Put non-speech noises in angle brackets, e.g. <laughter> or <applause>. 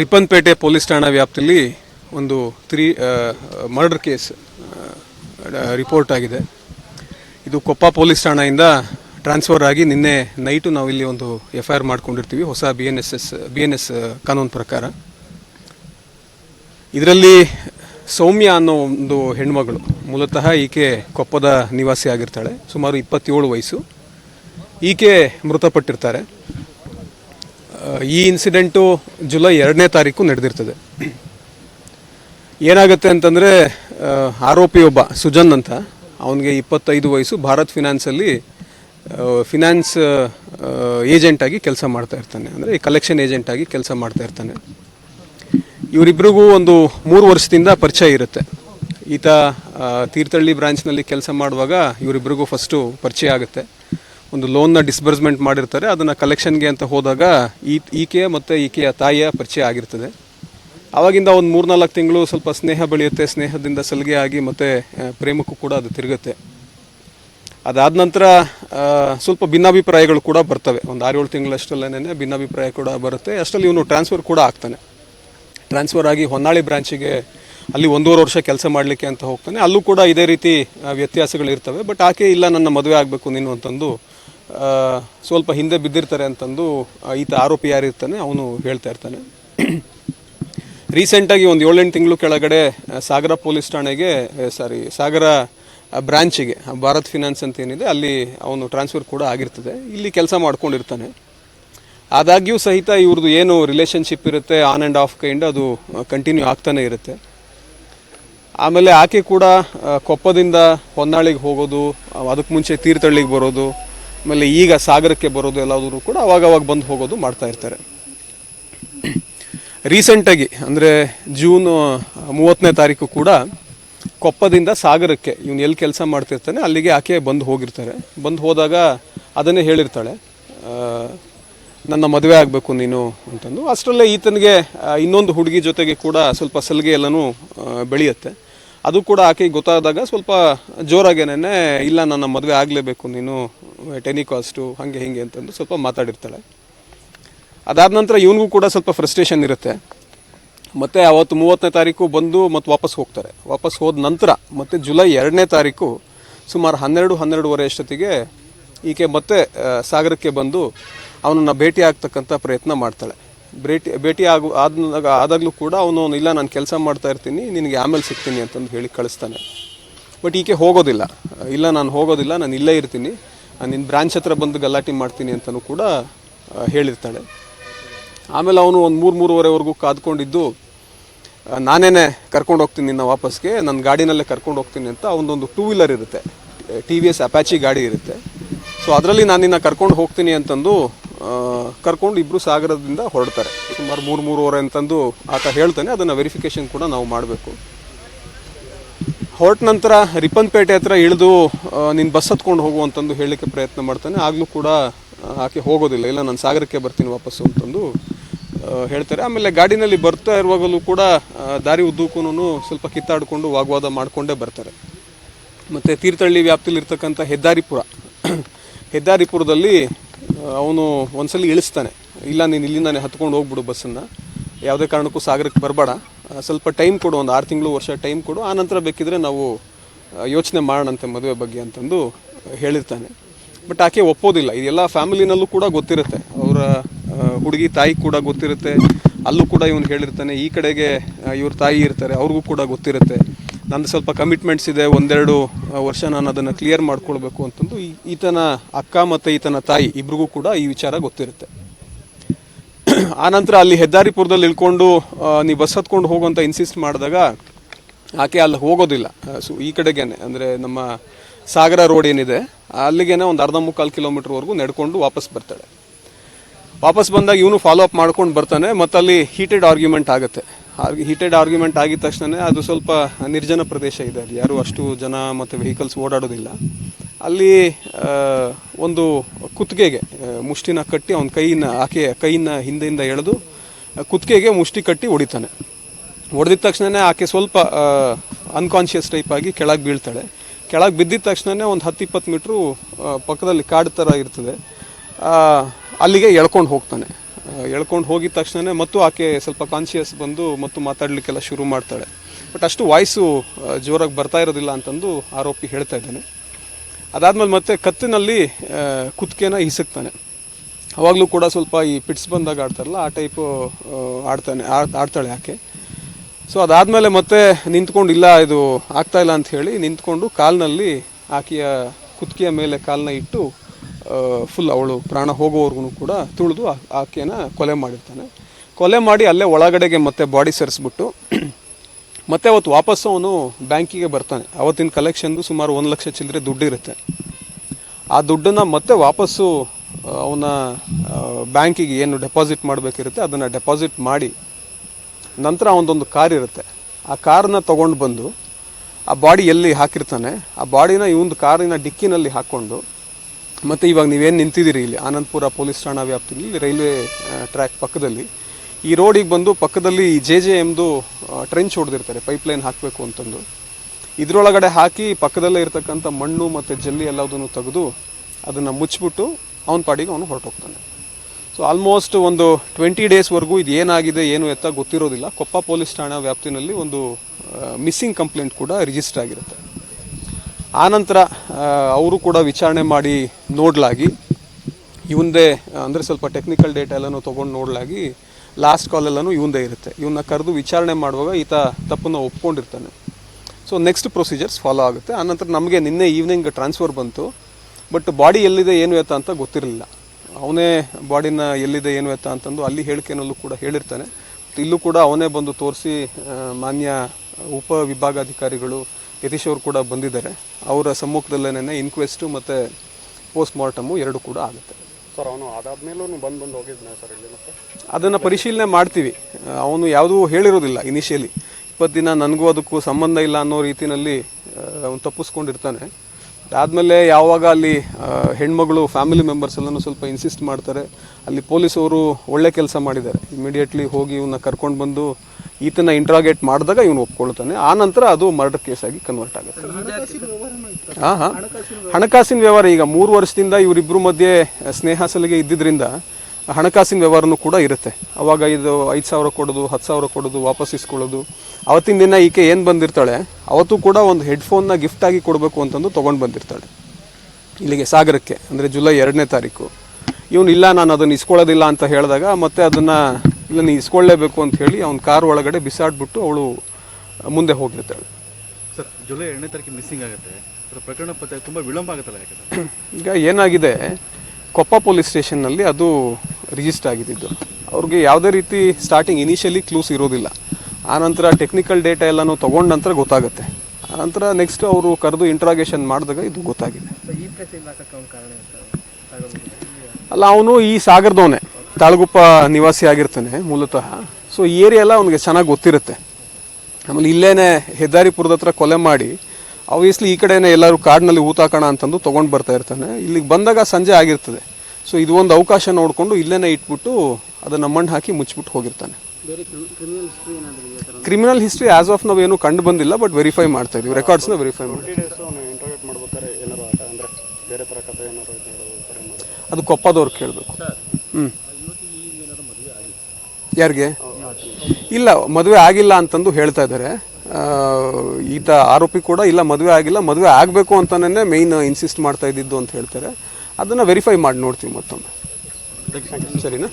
Ripponpet police ಠಾಣಾ ವ್ಯಾಪ್ತಿಯಲ್ಲಿ ಒಂದು ತ್ರೀ ಮರ್ಡರ್ ಕೇಸ್ ರಿಪೋರ್ಟ್ ಆಗಿದೆ. ಇದು ಕೊಪ್ಪ ಪೊಲೀಸ್ ಠಾಣೆಯಿಂದ ಟ್ರಾನ್ಸ್ಫರ್ ಆಗಿ ನಿನ್ನೆ ನೈಟು ನಾವು ಇಲ್ಲಿ ಒಂದು ಎಫ್ ಐ ಆರ್ ಮಾಡ್ಕೊಂಡಿರ್ತೀವಿ, ಹೊಸ B N S S, B N S, ಕಾನೂನು ಪ್ರಕಾರ. ಇದರಲ್ಲಿ ಸೌಮ್ಯ ಅನ್ನೋ ಒಂದು ಹೆಣ್ಮಗಳು, ಮೂಲತಃ ಈಕೆ ಕೊಪ್ಪದ ನಿವಾಸಿ ಆಗಿರ್ತಾಳೆ, ಸುಮಾರು ಇಪ್ಪತ್ತೇಳು ವಯಸ್ಸು. ಈಕೆ ಮೃತಪಟ್ಟಿರ್ತಾರೆ. ಈ ಇನ್ಸಿಡೆಂಟು ಜುಲೈ ಎರಡನೇ ತಾರೀಕು ನಡೆದಿರ್ತದೆ. ಏನಾಗುತ್ತೆ ಅಂತಂದರೆ ಆರೋಪಿ ಒಬ್ಬ ಸುಜನ್ ಅಂತ, ಅವನಿಗೆ ಇಪ್ಪತ್ತೈದು ವಯಸ್ಸು, ಭಾರತ್ ಫಿನಾನ್ಸಲ್ಲಿ ಫಿನಾನ್ಸ್ ಏಜೆಂಟಾಗಿ ಕೆಲಸ ಮಾಡ್ತಾ ಇರ್ತಾನೆ. ಅಂದರೆ ಕಲೆಕ್ಷನ್ ಏಜೆಂಟಾಗಿ ಕೆಲಸ ಮಾಡ್ತಾ ಇರ್ತಾನೆ. ಇವರಿಬ್ಬರಿಗೂ ಒಂದು ಮೂರು ವರ್ಷದಿಂದ ಪರಿಚಯ ಇರುತ್ತೆ. ಈತ ತೀರ್ಥಹಳ್ಳಿ ಬ್ರಾಂಚ್ನಲ್ಲಿ ಕೆಲಸ ಮಾಡುವಾಗ ಇವರಿಬ್ಬರಿಗೂ ಫಸ್ಟು ಪರಿಚಯ ಆಗುತ್ತೆ. ಒಂದು ಲೋನ್ನ ಡಿಸ್ಬರ್ಸ್ಮೆಂಟ್ ಮಾಡಿರ್ತಾರೆ, ಅದನ್ನು ಕಲೆಕ್ಷನ್ಗೆ ಅಂತ ಹೋದಾಗ ಈ ಈಕೆ ಮತ್ತು ಈಕೆಯ ತಾಯಿಯ ಪರಿಚಯ ಆಗಿರ್ತದೆ. ಆವಾಗಿಂದ ಒಂದು ಮೂರ್ನಾಲ್ಕು ತಿಂಗಳು ಸ್ವಲ್ಪ ಸ್ನೇಹ ಬೆಳೆಯುತ್ತೆ, ಸ್ನೇಹದಿಂದ ಸಲಿಗೆ ಆಗಿ ಮತ್ತು ಪ್ರೇಮಕ್ಕೂ ಕೂಡ ಅದು ತಿರುಗುತ್ತೆ. ಅದಾದ ನಂತರ ಸ್ವಲ್ಪ ಭಿನ್ನಾಭಿಪ್ರಾಯಗಳು ಕೂಡ ಬರ್ತವೆ. ಒಂದು ಆರು ಏಳು ತಿಂಗಳಷ್ಟರಲ್ಲೇನೆ ಭಿನ್ನಾಭಿಪ್ರಾಯ ಕೂಡ ಬರುತ್ತೆ. ಅಷ್ಟರಲ್ಲಿ ಇವನು ಟ್ರಾನ್ಸ್ಫರ್ ಕೂಡ ಆಗ್ತಾನೆ. ಟ್ರಾನ್ಸ್ಫರ್ ಆಗಿ ಹೊನ್ನಾಳಿ ಬ್ರಾಂಚಿಗೆ ಅಲ್ಲಿ ಒಂದೂವರೆ ವರ್ಷ ಕೆಲಸ ಮಾಡಲಿಕ್ಕೆ ಅಂತ ಹೋಗ್ತಾನೆ. ಅಲ್ಲೂ ಕೂಡ ಇದೇ ರೀತಿ ವ್ಯತ್ಯಾಸಗಳಿರ್ತವೆ. ಬಟ್ ಆಕೆ ಇಲ್ಲ, ನನ್ನ ಮದುವೆ ಆಗಬೇಕು ನೀನು ಅಂತಂದು ಸ್ವಲ್ಪ ಹಿಂದೆ ಬಿದ್ದಿರ್ತಾರೆ ಅಂತಂದು ಈತ ಆರೋಪಿ ಯಾರಿರ್ತಾನೆ, ಅವನು ಹೇಳ್ತಾ ಇರ್ತಾನೆ. ರೀಸೆಂಟಾಗಿ ಒಂದು ಏಳೆಂಟು ತಿಂಗಳು ಕೆಳಗಡೆ ಸಾಗರ ಪೊಲೀಸ್ ಠಾಣೆಗೆ ಸಾರಿ ಸಾಗರ ಬ್ರಾಂಚಿಗೆ ಭಾರತ್ ಫಿನಾನ್ಸ್ ಅಂತ ಏನಿದೆ, ಅಲ್ಲಿ ಅವನು ಟ್ರಾನ್ಸ್ಫರ್ ಕೂಡ ಆಗಿರ್ತದೆ. ಇಲ್ಲಿ ಕೆಲಸ ಮಾಡ್ಕೊಂಡಿರ್ತಾನೆ. ಆದಾಗ್ಯೂ ಸಹಿತ ಇವ್ರದ್ದು ಏನು ರಿಲೇಷನ್ಶಿಪ್ ಇರುತ್ತೆ ಆನ್ ಆ್ಯಂಡ್ ಆಫ್ ಕೈಂಡ್ ಅದು ಕಂಟಿನ್ಯೂ ಆಗ್ತಾನೆ ಇರುತ್ತೆ. ಆಮೇಲೆ ಆಕೆ ಕೂಡ ಕೊಪ್ಪದಿಂದ ಹೊನ್ನಾಳಿಗೆ ಹೋಗೋದು ಅದಕ್ಕೆ ಮುಂಚೆ ತೀರ್ಥಹಳ್ಳಿಗೆ ಬರೋದು, ಆಮೇಲೆ ಈಗ ಸಾಗರಕ್ಕೆ ಬರೋದು ಎಲ್ಲಾದರೂ ಕೂಡ ಅವಾಗವಾಗ ಬಂದು ಹೋಗೋದು ಮಾಡ್ತಾ ಇರ್ತಾರೆ. ರೀಸೆಂಟಾಗಿ ಅಂದರೆ ಜೂನ್ ಮೂವತ್ತನೇ ತಾರೀಕು ಕೂಡ ಕೊಪ್ಪದಿಂದ ಸಾಗರಕ್ಕೆ ಇವನು ಎಲ್ಲಿ ಕೆಲಸ ಮಾಡ್ತಿರ್ತಾನೆ, ಅಲ್ಲಿಗೆ ಆಕೆ ಬಂದು ಹೋಗಿರ್ತಾರೆ. ಬಂದು ಹೋದಾಗ ಅದನ್ನೇ ಹೇಳಿರ್ತಾಳೆ ನನ್ನ ಮದುವೆ ಆಗಬೇಕು ನೀನು ಅಂತಂದು. ಅಷ್ಟರಲ್ಲೇ ಈತನಿಗೆ ಇನ್ನೊಂದು ಹುಡುಗಿ ಜೊತೆಗೆ ಕೂಡ ಸ್ವಲ್ಪ ಸಲಿಗೆ ಎಲ್ಲನೂ ಬೆಳೆಯುತ್ತೆ. ಅದು ಕೂಡ ಆಕೆಗೆ ಗೊತ್ತಾದಾಗ ಸ್ವಲ್ಪ ಜೋರಾಗೇನೆ ಇಲ್ಲ ನನ್ನ ಮದುವೆ ಆಗಲೇಬೇಕು, ನೀನು ಟೆನಿಕಾಸ್ಟು ಹಾಗೆ ಹಿಂಗೆ ಅಂತಂದು ಸ್ವಲ್ಪ ಮಾತಾಡಿರ್ತಾಳೆ. ಅದಾದ ನಂತರ ಇವನಿಗೂ ಕೂಡ ಸ್ವಲ್ಪ ಫ್ರಸ್ಟ್ರೇಷನ್ ಇರುತ್ತೆ. ಮತ್ತೆ ಅವತ್ತು ಮೂವತ್ತನೇ ತಾರೀಕು ಬಂದು ಮತ್ತೆ ವಾಪಸ್ ಹೋಗ್ತಾರೆ. ವಾಪಸ್ ಹೋದ ನಂತರ, ಮತ್ತೆ ಜುಲೈ ಎರಡನೇ ತಾರೀಕು ಸುಮಾರು ಹನ್ನೆರಡು, ಹನ್ನೆರಡುವರೆ ಅಷ್ಟೊತ್ತಿಗೆ ಈಕೆ ಮತ್ತೆ ಸಾಗರಕ್ಕೆ ಬಂದು ಅವನನ್ನು ಭೇಟಿ ಆಗ್ತಕ್ಕಂಥ ಪ್ರಯತ್ನ ಮಾಡ್ತಾಳೆ. ಭೇಟಿ ಭೇಟಿ ಆಗು ಆದಾಗ ಆದಾಗಲೂ ಕೂಡ ಅವನು ಇಲ್ಲ, ನಾನು ಕೆಲಸ ಮಾಡ್ತಾ ಇರ್ತೀನಿ, ನಿನಗೆ ಆಮೇಲೆ ಸಿಗ್ತೀನಿ ಅಂತಂದು ಹೇಳಿ ಕಳಿಸ್ತಾನೆ. ಬಟ್ ಈಕೆ ಹೋಗೋದಿಲ್ಲ. ಇಲ್ಲ, ನಾನು ಹೋಗೋದಿಲ್ಲ, ನಾನು ಇಲ್ಲೇ ಇರ್ತೀನಿ. ನಿನ್ನ ಬ್ರಾಂಚ್ ಹತ್ರ ಬಂದು ಗಲಾಟೆ ಮಾಡ್ತೀನಿ ಅಂತಲೂ ಕೂಡ ಹೇಳಿರ್ತಾಳೆ. ಆಮೇಲೆ ಅವನು ಒಂದು ಮೂರು, ಮೂರುವರೆವರೆಗೂ ಕಾದ್ಕೊಂಡಿದ್ದು ನಾನೇನೆ ಕರ್ಕೊಂಡು ಹೋಗ್ತೀನಿ ನಿನ್ನ ವಾಪಸ್ಗೆ ನನ್ನ ಗಾಡಿನಲ್ಲೇ ಕರ್ಕೊಂಡು ಹೋಗ್ತೀನಿ ಅಂತ ಅವನೊಂದು ಟೂ ವೀಲರ್ ಇರುತ್ತೆ. ಟಿ ವಿ ಎಸ್ ಅಪ್ಯಾಚಿ ಗಾಡಿ ಇರುತ್ತೆ. ಸೊ ಅದರಲ್ಲಿ ನಾನು ನಿನ್ನ ಕರ್ಕೊಂಡು ಹೋಗ್ತೀನಿ ಅಂತಂದು ಕರ್ಕೊಂಡು ಇಬ್ಬರು ಸಾಗರದಿಂದ ಹೊರಡ್ತಾರೆ. ಸುಮಾರು ಮೂರು ಮೂರುವರೆ ಅಂತಂದು ಆತ ಹೇಳ್ತಾನೆ, ಅದನ್ನು ವೆರಿಫಿಕೇಷನ್ ಕೂಡ ನಾವು ಮಾಡಬೇಕು. ಹೊರಟ ನಂತರ ರಿಪ್ಪನ್ಪೇಟೆ ಹತ್ರ ಇಳಿದು ನಿನ್ನ ಬಸ್ ಹತ್ಕೊಂಡು ಹೋಗು ಅಂತಂದು ಹೇಳಲಿಕ್ಕೆ ಪ್ರಯತ್ನ ಮಾಡ್ತಾನೆ. ಆಗಲೂ ಕೂಡ ಆಕೆ ಹೋಗೋದಿಲ್ಲ. ಇಲ್ಲ, ನಾನು ಸಾಗರಕ್ಕೆ ಬರ್ತೀನಿ ವಾಪಸ್ಸು ಅಂತಂದು ಹೇಳ್ತಾರೆ. ಆಮೇಲೆ ಗಾಡಿನಲ್ಲಿ ಬರ್ತಾ ಇರುವಾಗಲೂ ಕೂಡ ದಾರಿ ಉದ್ದಕ್ಕೂ ಸ್ವಲ್ಪ ಕಿತ್ತಾಡಿಕೊಂಡು ವಾಗ್ವಾದ ಮಾಡಿಕೊಂಡೇ ಬರ್ತಾರೆ. ಮತ್ತು ತೀರ್ಥಹಳ್ಳಿ ವ್ಯಾಪ್ತಿಯಲ್ಲಿ ಇರ್ತಕ್ಕಂಥ ಹೆದ್ದಾರಿಪುರ. <clears throat> ಹೆದ್ದಾರಿಪುರದಲ್ಲಿ ಅವನು ಒಂದ್ಸಲಿ ಇಳಿಸ್ತಾನೆ. ಇಲ್ಲ, ನೀನು ಇಲ್ಲಿಂದಾನೆ ಹತ್ಕೊಂಡು ಹೋಗ್ಬಿಡು ಬಸ್ಸನ್ನು. ಯಾವುದೇ ಕಾರಣಕ್ಕೂ ಸಾಗರಕ್ಕೆ ಬರಬೇಡ. ಸ್ವಲ್ಪ ಟೈಮ್ ಕೊಡು, ಒಂದು ಆರು ತಿಂಗಳು ವರ್ಷ ಟೈಮ್ ಕೊಡು. ಆ ನಂತರ ಬೇಕಿದ್ರೆ ನಾವು ಯೋಚನೆ ಮಾಡೋಣಂತೆ ಮದುವೆ ಬಗ್ಗೆ ಅಂತಂದು ಹೇಳಿರ್ತಾನೆ. ಬಟ್ ಆಕೆ ಒಪ್ಪೋದಿಲ್ಲ. ಇದೆಲ್ಲ ಫ್ಯಾಮಿಲಿನಲ್ಲೂ ಕೂಡ ಗೊತ್ತಿರುತ್ತೆ. ಅವರ ಹುಡುಗಿ ತಾಯಿ ಕೂಡ ಗೊತ್ತಿರುತ್ತೆ. ಅಲ್ಲೂ ಕೂಡ ಇವನು ಹೇಳಿರ್ತಾನೆ, ಈ ಕಡೆಗೆ ಇವ್ರ ತಾಯಿ ಇರ್ತಾರೆ, ಅವ್ರಿಗೂ ಕೂಡ ಗೊತ್ತಿರುತ್ತೆ. ನಂದು ಸ್ವಲ್ಪ ಕಮಿಟ್ಮೆಂಟ್ಸ್ ಇದೆ, ಒಂದೆರಡು ವರ್ಷ ನಾನು ಅದನ್ನು ಕ್ಲಿಯರ್ ಮಾಡ್ಕೊಳ್ಬೇಕು ಅಂತಂದು ಈತನ ಅಕ್ಕ ಮತ್ತು ಈತನ ತಾಯಿ ಇಬ್ರಿಗೂ ಕೂಡ ಈ ವಿಚಾರ ಗೊತ್ತಿರುತ್ತೆ. ಆನಂತರ ಅಲ್ಲಿ ಹೆದ್ದಾರಿಪುರದಲ್ಲಿ ಇಳ್ಕೊಂಡು ನೀವು ಬಸ್ ಹತ್ಕೊಂಡು ಹೋಗುವಂತ ಇನ್ಸಿಸ್ಟ್ ಮಾಡಿದಾಗ ಆಕೆ ಅಲ್ಲಿ ಹೋಗೋದಿಲ್ಲ. ಸೊ ಈ ಕಡೆಗೇನೆ, ಅಂದರೆ ನಮ್ಮ ಸಾಗರ ರೋಡ್ ಏನಿದೆ, ಅಲ್ಲಿಗೇನೆ ಒಂದು ಅರ್ಧ ಮುಕ್ಕಾಲು ಕಿಲೋಮೀಟ್ರ್ವರೆಗೂ ನಡ್ಕೊಂಡು ವಾಪಸ್ ಬರ್ತಾಳೆ. ವಾಪಸ್ ಬಂದಾಗ ಇವನು ಫಾಲೋ ಅಪ್ ಮಾಡ್ಕೊಂಡು ಬರ್ತಾನೆ ಮತ್ತು ಅಲ್ಲಿ ಹೀಟೆಡ್ ಆರ್ಗ್ಯುಮೆಂಟ್ ಆಗುತ್ತೆ. ಹೀಟೆಡ್ ಆರ್ಗ್ಯುಮೆಂಟ್ ಆಗಿದ ತಕ್ಷಣ ಅದು ಸ್ವಲ್ಪ ನಿರ್ಜನ ಪ್ರದೇಶ ಇದೆ ಅಲ್ಲಿ. ಯಾರು ಅಷ್ಟು ಜನ ಮತ್ತು ವೆಹಿಕಲ್ಸ್ ಓಡಾಡೋದಿಲ್ಲ. ಅಲ್ಲಿ ಒಂದು ಕುತ್ತಿಗೆಗೆ ಮುಷ್ಟಿನ ಕಟ್ಟಿ ಅವನ ಕೈನ, ಆಕೆಯ ಕೈನ ಹಿಂದೆಯಿಂದ ಎಳೆದು ಕುತ್ತಿಗೆಗೆ ಮುಷ್ಟಿ ಕಟ್ಟಿ ಹೊಡಿತಾನೆ. ಹೊಡೆದಿದ ತಕ್ಷಣ ಆಕೆ ಸ್ವಲ್ಪ ಅನ್ಕಾನ್ಷಿಯಸ್ ಟೈಪ್ ಆಗಿ ಕೆಳಗೆ ಬೀಳ್ತಾಳೆ. ಕೆಳಗೆ ಬಿದ್ದಿದ ತಕ್ಷಣನೇ ಒಂದು ಹತ್ತು ಇಪ್ಪತ್ತು ಮೀಟ್ರು ಪಕ್ಕದಲ್ಲಿ ಕಾಡು ಥರ ಇರ್ತದೆ. ಅಲ್ಲಿಗೆ ಎಳ್ಕೊಂಡು ಹೋಗ್ತಾನೆ. ಎಳ್ಕೊಂಡು ಹೋಗಿದ ತಕ್ಷಣ ಮತ್ತು ಆಕೆ ಸ್ವಲ್ಪ ಕಾನ್ಶಿಯಸ್ ಬಂದು ಮತ್ತು ಮಾತಾಡಲಿಕ್ಕೆಲ್ಲ ಶುರು ಮಾಡ್ತಾಳೆ. ಬಟ್ ಅಷ್ಟು ವಾಯ್ಸು ಜೋರಾಗಿ ಬರ್ತಾ ಇರೋದಿಲ್ಲ ಅಂತಂದು ಆರೋಪಿ ಹೇಳ್ತಾ ಇದ್ದಾನೆ. ಅದಾದ್ಮೇಲೆ ಮತ್ತೆ ಕತ್ತಿನಲ್ಲಿ ಕುತ್ತಿಗೆನ ಹಿಸಕ್ತಾನೆ. ಅವಾಗಲೂ ಕೂಡ ಸ್ವಲ್ಪ ಈ ಪಿಟ್ಸ್ ಬಂದಾಗ ಆಡ್ತಾರಲ್ಲ, ಆ ಟೈಪು ಆಡ್ತಾನೆ ಆಡ್ತಾಳೆ ಆಕೆ. ಸೊ ಅದಾದಮೇಲೆ ಮತ್ತೆ ನಿಂತ್ಕೊಂಡು, ಇಲ್ಲ ಇದು ಇಲ್ಲ ಅಂತ ಹೇಳಿ ನಿಂತ್ಕೊಂಡು ಕಾಲಿನಲ್ಲಿ ಆಕೆಯ ಕುತ್ತಿಗೆಯ ಮೇಲೆ ಕಾಲನ್ನ ಇಟ್ಟು ಫುಲ್ ಅವಳು ಪ್ರಾಣ ಹೋಗೋವರೆಗೂ ಕೂಡ ತುಳಿದು ಆಕೆನ ಕೊಲೆ ಮಾಡಿರ್ತಾನೆ. ಕೊಲೆ ಮಾಡಿ ಅಲ್ಲೇ ಒಳಗಡೆಗೆ ಮತ್ತೆ ಬಾಡಿ ಸರಿಸ್ಬಿಟ್ಟು, <clears throat> ಮತ್ತೆ ಅವತ್ತು ವಾಪಸ್ಸು ಅವನು ಬ್ಯಾಂಕಿಗೆ ಬರ್ತಾನೆ. ಅವತ್ತಿನ ಕಲೆಕ್ಷನ್ದು ಸುಮಾರು ಒಂದು ಲಕ್ಷ ಚಿಲ್ಲರೆ ದುಡ್ಡಿರುತ್ತೆ ಆ ದುಡ್ಡನ್ನು ಮತ್ತೆ ವಾಪಸ್ಸು ಅವನ ಬ್ಯಾಂಕಿಗೆ ಏನು ಡೆಪಾಸಿಟ್ ಮಾಡಬೇಕಿರುತ್ತೆ, ಅದನ್ನು ಡೆಪಾಸಿಟ್ ಮಾಡಿ ನಂತರ ಅವನದೊಂದು ಕಾರ್ ಇರುತ್ತೆ. ಆ ಕಾರನ್ನ ತೊಗೊಂಡು ಬಂದು ಆ ಬಾಡಿ ಎಲ್ಲಿ ಹಾಕಿರ್ತಾನೆ, ಆ ಬಾಡಿನ ಇವೊಂದು ಕಾರಿನ ಡಿಕ್ಕಿನಲ್ಲಿ ಹಾಕ್ಕೊಂಡು ಮತ್ತು ಇವಾಗ ನೀವೇನು ನಿಂತಿದ್ದೀರಿ ಇಲ್ಲಿ? ಆನಂದಪುರ ಪೊಲೀಸ್ ಠಾಣಾ ವ್ಯಾಪ್ತಿಯಲ್ಲಿ ರೈಲ್ವೆ ಟ್ರ್ಯಾಕ್ ಪಕ್ಕದಲ್ಲಿ. ಈ ರೋಡಿಗೆ ಬಂದು ಪಕ್ಕದಲ್ಲಿ ಜೆ ಜೆ ಎಮ್ದು ಟ್ರೆಂಚ್ ಹೊಡೆದಿರ್ತಾರೆ ಪೈಪ್ಲೈನ್ ಹಾಕಬೇಕು ಅಂತಂದು. ಇದರೊಳಗಡೆ ಹಾಕಿ ಪಕ್ಕದಲ್ಲೇ ಇರತಕ್ಕಂಥ ಮಣ್ಣು ಮತ್ತು ಜಲ್ಲಿ ಎಲ್ಲದನ್ನು ತೆಗೆದು ಅದನ್ನು ಮುಚ್ಚಿಬಿಟ್ಟು ಅವನ ಪಾಡಿಗೆ ಅವನು ಹೊರಟೋಗ್ತಾನೆ. ಸೊ ಆಲ್ಮೋಸ್ಟ್ ಒಂದು ಟ್ವೆಂಟಿ ಡೇಸ್ವರೆಗೂ ಇದು ಏನಾಗಿದೆ, ಏನು ಎತ್ತ ಗೊತ್ತಿರೋದಿಲ್ಲ. ಕೊಪ್ಪ ಪೊಲೀಸ್ ಠಾಣಾ ವ್ಯಾಪ್ತಿನಲ್ಲಿ ಒಂದು ಮಿಸ್ಸಿಂಗ್ ಕಂಪ್ಲೇಂಟ್ ಕೂಡ ರಿಜಿಸ್ಟರ್ ಆಗಿರುತ್ತೆ. ಆನಂತರ ಅವರು ಕೂಡ ವಿಚಾರಣೆ ಮಾಡಿ ನೋಡಲಾಗಿ. ಇವಂದೇ ಅಂದರೆ ಸ್ವಲ್ಪ ಟೆಕ್ನಿಕಲ್ ಡೇಟಾ ಎಲ್ಲನೂ ತೊಗೊಂಡು ನೋಡಲಾಗಿ ಲಾಸ್ಟ್ ಕಾಲ್ ಎಲ್ಲನೂ ಇವಂದೇ ಇರುತ್ತೆ. ಇವನ್ನ ಕರೆದು ವಿಚಾರಣೆ ಮಾಡುವಾಗ ಈತ ತಪ್ಪನ್ನು ಒಪ್ಕೊಂಡಿರ್ತಾನೆ. ಸೊ ನೆಕ್ಸ್ಟ್ ಪ್ರೊಸೀಜರ್ಸ್ ಫಾಲೋ ಆಗುತ್ತೆ. ಆನಂತರ ನಮಗೆ ನಿನ್ನೆ ಈವ್ನಿಂಗ್ ಟ್ರಾನ್ಸ್ಫರ್ ಬಂತು. ಬಟ್ ಬಾಡಿ ಎಲ್ಲಿದೆ, ಏನು ಎತ್ತ ಅಂತ ಗೊತ್ತಿರಲಿಲ್ಲ. ಅವನೇ ಬಾಡಿನ ಎಲ್ಲಿದೆ, ಏನು ಎತ್ತ ಅಂತಂದು ಅಲ್ಲಿ ಹೇಳಿಕೆನಲ್ಲೂ ಕೂಡ ಹೇಳಿರ್ತಾನೆ. ಇಲ್ಲೂ ಕೂಡ ಅವನೇ ಬಂದು ತೋರಿಸಿ ಮಾನ್ಯ ಉಪ ವಿಭಾಗಾಧಿಕಾರಿಗಳು ಯತೀಶ್ ಅವರು ಕೂಡ ಬಂದಿದ್ದಾರೆ. ಅವರ ಸಮ್ಮುಖದಲ್ಲೇನೆ ಇನ್ಕ್ವೆಸ್ಟು ಮತ್ತು ಪೋಸ್ಟ್ ಮಾರ್ಟಮು ಎರಡು ಕೂಡ ಆಗುತ್ತೆ. ಸರ್ ಅವನು ಅದಾದ್ಮೇಲೂ ಬಂದು ಬಂದು ಹೋಗಿದ್ದಾನೆ ಸರ್ ಇಲ್ಲಿ ಮತ್ತೆ? ಅದನ್ನು ಪರಿಶೀಲನೆ ಮಾಡ್ತೀವಿ. ಅವನು ಯಾವುದೂ ಹೇಳಿರೋದಿಲ್ಲ ಇನಿಷಿಯಲಿ ಇಪ್ಪತ್ತು ದಿನ ನನಗೂ ಅದಕ್ಕೂ ಸಂಬಂಧ ಇಲ್ಲ ಅನ್ನೋ ರೀತಿಯಲ್ಲಿ ಅವನು ತಪ್ಪಿಸ್ಕೊಂಡಿರ್ತಾನೆ. ಅದಾದಮೇಲೆ ಯಾವಾಗ ಅಲ್ಲಿ ಹೆಣ್ಮಗಳು ಫ್ಯಾಮಿಲಿ ಮೆಂಬರ್ಸ್ ಎಲ್ಲ ಸ್ವಲ್ಪ ಇನ್ಸಿಸ್ಟ್ ಮಾಡ್ತಾರೆ. ಅಲ್ಲಿ ಪೊಲೀಸವರು ಒಳ್ಳೆ ಕೆಲಸ ಮಾಡಿದ್ದಾರೆ. ಇಮಿಡಿಯೇಟ್ಲಿ ಹೋಗಿ ಇವನ್ನ ಕರ್ಕೊಂಡು ಬಂದು ಈತನ ಇಂಟ್ರಾಗೇಟ್ ಮಾಡಿದಾಗ ಇವನು ಒಪ್ಕೊಳ್ತಾನೆ. ಆ ನಂತರ ಅದು ಮರ್ಡರ್ ಕೇಸ್ ಆಗಿ ಕನ್ವರ್ಟ್ ಆಗುತ್ತೆ. ಹಾಂ ಹಾಂ. ಹಣಕಾಸಿನ ವ್ಯವಹಾರ ಈಗ ಮೂರು ವರ್ಷದಿಂದ ಇವರಿಬ್ಬರ ಮಧ್ಯೆ ಸ್ನೇಹ ಸಲಿಗೆ ಇದ್ದಿದ್ರಿಂದ ಹಣಕಾಸಿನ ವ್ಯವಹಾರನೂ ಕೂಡ ಇರುತ್ತೆ. ಅವಾಗ ಇದು ಐದು ಸಾವಿರ ಕೊಡೋದು, ಹತ್ತು ಸಾವಿರ ಕೊಡೋದು, ವಾಪಸ್ ಇಸ್ಕೊಳ್ಳೋದು. ಅವತ್ತಿನ ದಿನ ಈಕೆ ಏನು ಬಂದಿರ್ತಾಳೆ, ಅವತ್ತು ಕೂಡ ಒಂದು ಹೆಡ್ಫೋನ್ನ ಗಿಫ್ಟ್ ಆಗಿ ಕೊಡಬೇಕು ಅಂತಂದು ತೊಗೊಂಡು ಬಂದಿರ್ತಾಳೆ. ಇಲ್ಲಿಗೆ ಸಾಗರಕ್ಕೆ, ಅಂದರೆ ಜುಲೈ ಎರಡನೇ ತಾರೀಕು. ಇವನು, ಇಲ್ಲ, ನಾನು ಅದನ್ನು ಇಸ್ಕೊಳ್ಳೋದಿಲ್ಲ ಅಂತ ಹೇಳಿದಾಗ ಮತ್ತೆ ಅದನ್ನು ಇಲ್ಲ ನೀನು ಇಸ್ಕೊಳ್ಳೇಬೇಕು ಅಂತ ಹೇಳಿ ಅವ್ನ ಕಾರ್ ಒಳಗಡೆ ಬಿಸಾಡ್ಬಿಟ್ಟು ಅವಳು ಮುಂದೆ ಹೋಗಿರ್ತಾಳೆ. ಸರ್ ಜುಲೈ ಎರಡನೇ ತಾರೀಕು ಮಿಸ್ಸಿಂಗ್ ಆಗುತ್ತೆ. ಸರ್ ಪ್ರಕರಣ ಪತ್ತೆ ತುಂಬ ವಿಳಂಬ ಆಗುತ್ತಲ್ಲ ಯಾಕಂದ್ರೆ ಈಗ ಏನಾಗಿದೆ? ಕೊಪ್ಪ ಪೊಲೀಸ್ ಸ್ಟೇಷನ್ನಲ್ಲಿ ಅದು ರಿಜಿಸ್ಟರ್ ಆಗಿದ್ದು. ಅವ್ರಿಗೆ ಯಾವುದೇ ರೀತಿ ಸ್ಟಾರ್ಟಿಂಗ್ ಇನಿಷಿಯಲಿ ಕ್ಲೂಸ್ ಇರೋದಿಲ್ಲ. ಆನಂತರ ಟೆಕ್ನಿಕಲ್ ಡೇಟಾ ಎಲ್ಲನೂ ತೊಗೊಂಡ ನಂತರ ಗೊತ್ತಾಗುತ್ತೆ. ಆನಂತರ ನೆಕ್ಸ್ಟ್ ಅವರು ಕರೆದು ಇಂಟ್ರಾಗೇಷನ್ ಮಾಡಿದಾಗ ಇದು ಗೊತ್ತಾಗಿದೆ. ಅಲ್ಲ ಅವನು ಈ ಸಾಗರದವನೇ. ತಾಳಗುಪ್ಪ ನಿವಾಸಿ ಆಗಿರ್ತಾನೆ ಮೂಲತಃ. ಸೊ ಈ ಏರಿಯಾ ಎಲ್ಲ ಅವನಿಗೆ ಚೆನ್ನಾಗಿ ಗೊತ್ತಿರುತ್ತೆ. ಆಮೇಲೆ ಇಲ್ಲೇನೆ ಹೆದ್ದಾರಿಪುರದ ಹತ್ರ ಕೊಲೆ ಮಾಡಿ ಆಬ್ವಿಯಸ್ಲಿ ಈ ಕಡೆನೇ ಎಲ್ಲರೂ ಕಾಡಿನಲ್ಲಿ ಊತಾಕೋಣ ಅಂತಂದು ತೊಗೊಂಡು ಬರ್ತಾ ಇರ್ತಾನೆ. ಇಲ್ಲಿಗೆ ಬಂದಾಗ ಸಂಜೆ ಆಗಿರ್ತದೆ. ಸೊ ಇದು ಒಂದು ಅವಕಾಶ ನೋಡಿಕೊಂಡು ಇಲ್ಲೇನೆ ಇಟ್ಬಿಟ್ಟು ಅದನ್ನು ಮಣ್ಣು ಹಾಕಿ ಮುಚ್ಚಿಬಿಟ್ಟು ಹೋಗಿರ್ತಾನೆ. ಕ್ರಿಮಿನಲ್ ಹಿಸ್ಟ್ರಿ ಆಸ್ ಆಫ್ ನಾವು ಏನು ಕಂಡು ಬಂದಿಲ್ಲ ಬಟ್ ವೆರಿಫೈ ಮಾಡ್ತಾ ಇದೀವಿ. ರೆಕಾರ್ಡ್ಸ್ನ ವೆರಿಫೈ ಮಾಡಿ ಅದು ಕೊಪ್ಪದವ್ರು ಕೇಳಬೇಕು. ಹ್ಞೂ ಯಾರಿಗೆ? ಇಲ್ಲ, ಮದುವೆ ಆಗಿಲ್ಲ ಅಂತಂದು ಹೇಳ್ತಾ ಇದ್ದಾರೆ. ಈತ ಆರೋಪಿ ಕೂಡ ಇಲ್ಲ, ಮದುವೆ ಆಗಿಲ್ಲ, ಮದುವೆ ಆಗಬೇಕು ಅಂತಲೇ ಮೇಯ್ನ್ ಇನ್ಸಿಸ್ಟ್ ಮಾಡ್ತಾ ಇದ್ದಿದ್ದು ಅಂತ ಹೇಳ್ತಾರೆ. ಅದನ್ನು ವೆರಿಫೈ ಮಾಡಿ ನೋಡ್ತೀವಿ ಮತ್ತೊಮ್ಮೆ. ಸರಿನಾ?